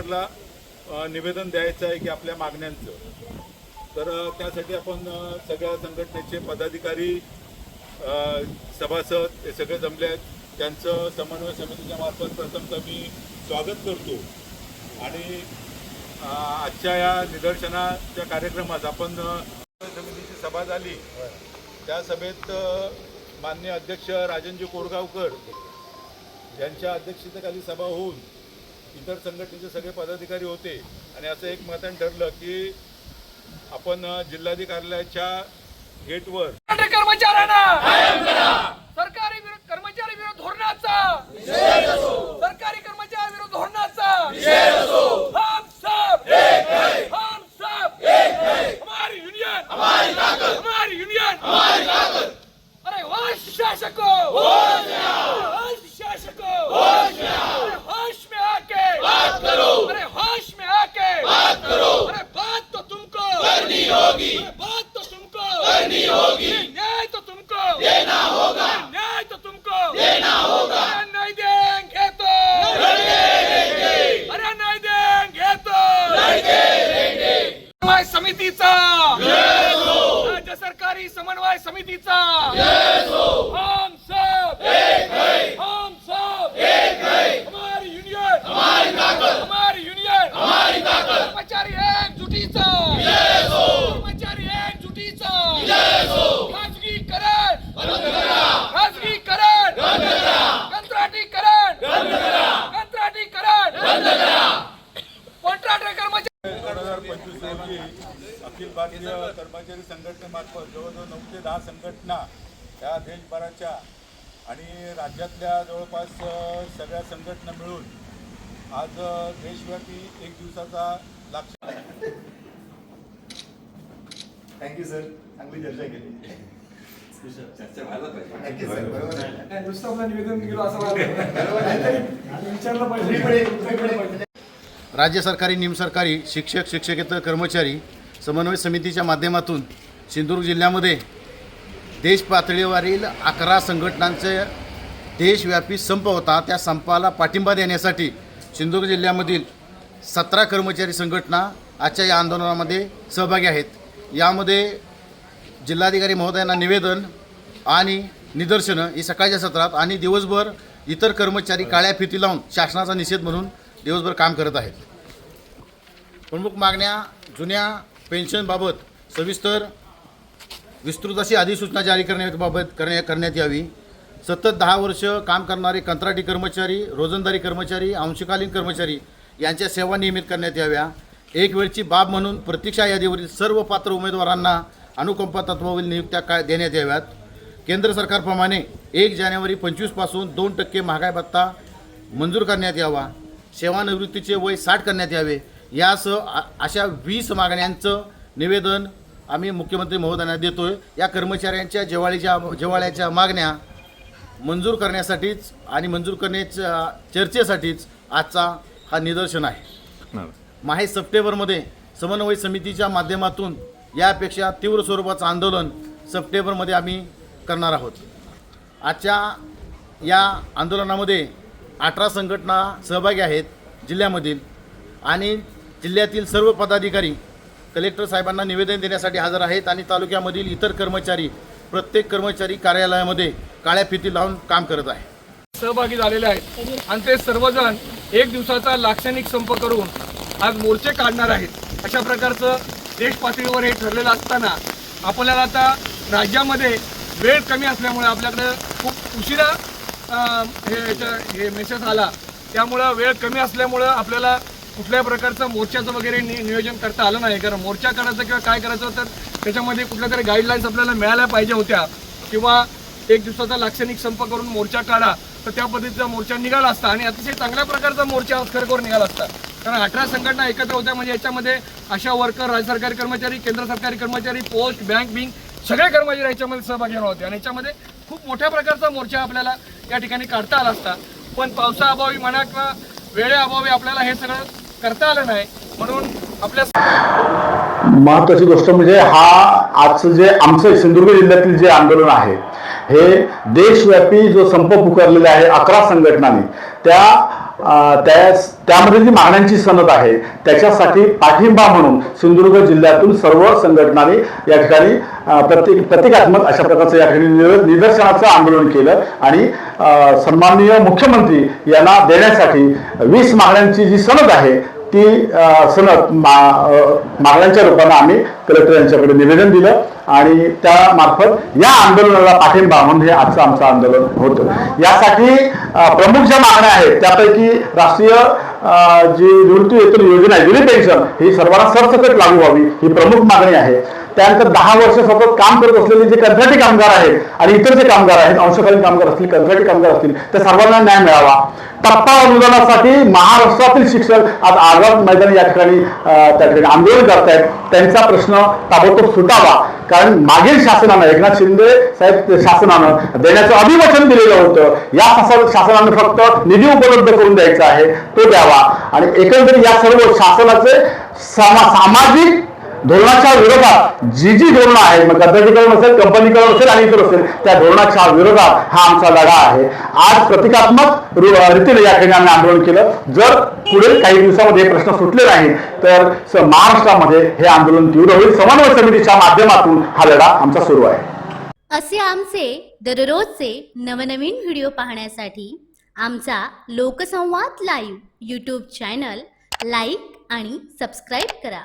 कलेक्टरला निवेदन द्यायचं आहे की आपल्या मागण्यांचं. तर त्यासाठी आपण सगळ्या संघटनेचे पदाधिकारी सभासद हे सगळे जमले आहेत. त्यांचं समन्वय समितीच्या मार्फत प्रथमतः मी स्वागत करतो. आणि आजच्या या निदर्शनाच्या कार्यक्रमात आपण समितीची सभा झाली. त्या सभेत माननीय अध्यक्ष राजनजी कोरगावकर यांच्या अध्यक्षतेखाली सभा होऊन इतर संघटनेचे सगळे पदाधिकारी होते. आणि असं एक मतान ठरलं की आपण अ, जिल्हाधिकाऱ्याच्या गेटवर कर्मचाऱ्यांना! सरकारी विरोध कर्मचारी विरोध धोरणाचा! सरकारी कर्मचारी विरोध धोरणाचा! हम सब! हम अरे शासको! होश शासको! बात करो। अरे होश में आके। बात करो। अरे बात तो तुमको। करनी होगी। अरे बात तो तुमको। करनी होगी। न्याय तो तुमको। देना होगा। न्याय तो तुमको। देना होगा। नहीं देंगे तो। अरे नहीं देंगे तो। समन्वय समितीचा। राज्य सरकारी समन्वय समितीचा। कर्मचारी संघटनेमार्फत जवळजवळ नऊ ते दहा संघटना या देशभराच्या आणि राज्यातल्या जवळपास सगळ्या संघटना मिळून आज देशव्यापी एक दिवसाचा लाक्ष थँक्यू सर चांगली चर्चा केली. चर्चा व्हायला पाहिजे. थँक्यू सर बरोबर. आहे. नुसतं आपलं निवेदन गेलो असं वाटतं. विचारलं पुढे- पाहिजे पुढे- पुढे- राज्य सरकारी निमसरकारी शिक्षक शिक्षकेतर कर्मचारी समन्वय समितीच्या माध्यमातून सिंधुदुर्ग जिल्ह्यामध्ये देश पातळीवरील अकरा संघटनांचे देशव्यापी संप होता. त्या संपाला पाठिंबा देण्यासाठी सिंधुदुर्ग जिल्ह्यामधील सतरा कर्मचारी संघटना आजच्या या आंदोलनामध्ये सहभागी आहेत. यामध्ये जिल्हाधिकारी महोदयांना निवेदन आणि निदर्शनं ही सकाळच्या सत्रात आणि दिवसभर इतर कर्मचारी काळ्या फिती लावून शासनाचा निषेध म्हणून दिवसभर काम करत आहेत. प्रमुख मागण्या जुन्या पेन्शनबाबत सविस्तर विस्तृत अशी अधिसूचना जारी करण्याबाबत करण्या करण्यात यावी. सतत दहा वर्ष काम करणारे कंत्राटी कर्मचारी रोजंदारी कर्मचारी अंशकालीन कर्मचारी यांच्या सेवा नियमित करण्यात याव्या. एक वेळची बाब म्हणून प्रतीक्षा यादीवरील सर्व पात्र उमेदवारांना अनुकंपा तत्वावरील नियुक्त्या काय देण्यात याव्यात. केंद्र सरकारप्रमाणे एक जानेवारी पंचवीसपासून दोन टक्के महागाई भत्ता मंजूर करण्यात यावा. सेवानिवृत्तीचे वय साठ करण्यात यावे. यासह अशा वीस मागण्यांचं निवेदन आम्ही मुख्यमंत्री महोदयांना देतोय. या कर्मचाऱ्यांच्या जेवाळीच्या जेवाळ्याच्या मागण्या मंजूर करण्यासाठीच आणि मंजूर करण्याच्या चर्चेसाठीच आजचा हा निदर्शन आहे. माहे सप्टेंबरमध्ये समन्वय समितीच्या माध्यमातून यापेक्षा तीव्र स्वरूपाचं आंदोलन सप्टेंबरमध्ये आम्ही करणार आहोत. आजच्या या आंदोलनामध्ये अठरा संघटना सहभागी आहेत जिल्ह्यामधील आणि जिल्ह्यातील सर्व पदाधिकारी कलेक्टर साहेबांना निवेदन देण्यासाठी हजर आहेत आणि तालुक्यामधील इतर कर्मचारी प्रत्येक कर्मचारी कार्यालयामध्ये काळ्या फिती लावून काम करत आहे सहभागी झालेले आहेत. आणि ते सर्वजण एक दिवसाचा लाक्षणिक संप करून आज मोर्चे काढणार आहेत. अशा प्रकारचं देश पातळीवर हे ठरलेलं असताना आपल्याला आता राज्यामध्ये वेळ कमी असल्यामुळे आपल्याकडे खूप उशिरा हे याच्या- हे मेसेज आला. त्यामुळं वेळ कमी असल्यामुळं आपल्याला कुठल्या प्रकारचं मोर्चाचं वगैरे नि नियोजन करता आलं नाही. कारण मोर्चा करायचं किंवा काय करायचं तर त्याच्यामध्ये कुठल्या तरी गाईडलाईन्स आपल्याला मिळाल्या पाहिजे होत्या. किंवा एक दिवसाचा लाक्षणिक संप करून मोर्चा काढा तर त्या पद्धतीचा मोर्चा निघाला असता. आणि अतिशय चांगल्या प्रकारचा मोर्चा खरोखर निघाला असता. कारण अठरा संघटना एकत्र होत्या म्हणजे याच्यामध्ये आशा वर्कर राज्य सरकारी कर्मचारी केंद्र सरकारी कर्मचारी पोस्ट बँक बिंक सगळे कर्मचारी याच्यामध्ये सहभागी होणार होते. आणि याच्यामध्ये खूप मोठ्या प्रकारचा मोर्चा आपल्याला या ठिकाणी काढता आला असता. पण पावसाअभावी म्हणा किंवा वेळेअभावी आपल्याला हे सगळं करता आलं नाही म्हणून आपल्या महत्वाची गोष्ट म्हणजे हा आजचं जे आमचं सिंधुदुर्ग जिल्ह्यातील जे आंदोलन आहे हे देशव्यापी जो संप पुकारलेला आहे अकरा संघटनांनी त्या त्यामध्ये जी मागण्यांची सनद आहे त्याच्यासाठी पाठिंबा म्हणून सिंधुदुर्ग जिल्ह्यातून सर्व संघटनांनी या ठिकाणी प्रत्येक प्रतिकात्मक अशा प्रकारचं या ठिकाणी निदर्शनाचं आंदोलन केलं आणि सन्माननीय मुख्यमंत्री यांना देण्यासाठी वीस मागण्यांची जी सनद आहे ती अ, सनद मा मागण्यांच्या रूपानं आम्ही कलेक्टर यांच्याकडे निवेदन दिलं आणि त्या मार्फत या आंदोलनाला पाठिंबा म्हणून हे आजचं आमचं आंदोलन होतं. यासाठी प्रमुख ज्या मागण्या आहेत त्यापैकी राष्ट्रीय जी निवृत्ती वेतन योजना आहे पेन्शन ही सर्वांना सरसकट लागू व्हावी ही प्रमुख मागणी आहे. त्यानंतर दहा वर्ष सतत काम करत असलेले जे कंत्राटी कामगार आहेत आणि इतर जे कामगार आहेत अंशकालीन कामगार असतील कंत्राटी कामगार असतील त्या सर्वांना न्याय मिळावा. टप्पा अनुदानासाठी महाराष्ट्रातील शिक्षक आज आझाद मैदान या ठिकाणी त्या ठिकाणी आंदोलन करतायत. त्यांचा प्रश्न ताबडतोब सुटावा. कारण मागील शासनानं एकनाथ शिंदे साहेब शासनानं देण्याचं अभिवचन दिलेलं होतं. या शासनानं फक्त निधी उपलब्ध करून द्यायचा आहे तो द्यावा. आणि एकंदरीत या सर्व शासनाचे सामाजिक धोरणाच्या विरोधात जी जी धोरणं आहेत मग कंत्राटीकरण असेल कंपनीकरण असेल आणि इतर असेल त्या धोरणाच्या विरोधात हा आमचा लढा आहे. आज प्रतिकात्मक रीतीने या ठिकाणी आम्ही आंदोलन केलं. जर पुढील काही दिवसामध्ये हे प्रश्न सुटले नाही तर महाराष्ट्रामध्ये हे आंदोलन तीव्र होईल. समन्वय समितीच्या माध्यमातून हा लढा आमचा सुरू आहे. असे आमचे दररोजचे नवनवीन व्हिडिओ पाहण्यासाठी आमचा Loksanvad live YouTube channel like आणि सबस्क्राईब करा.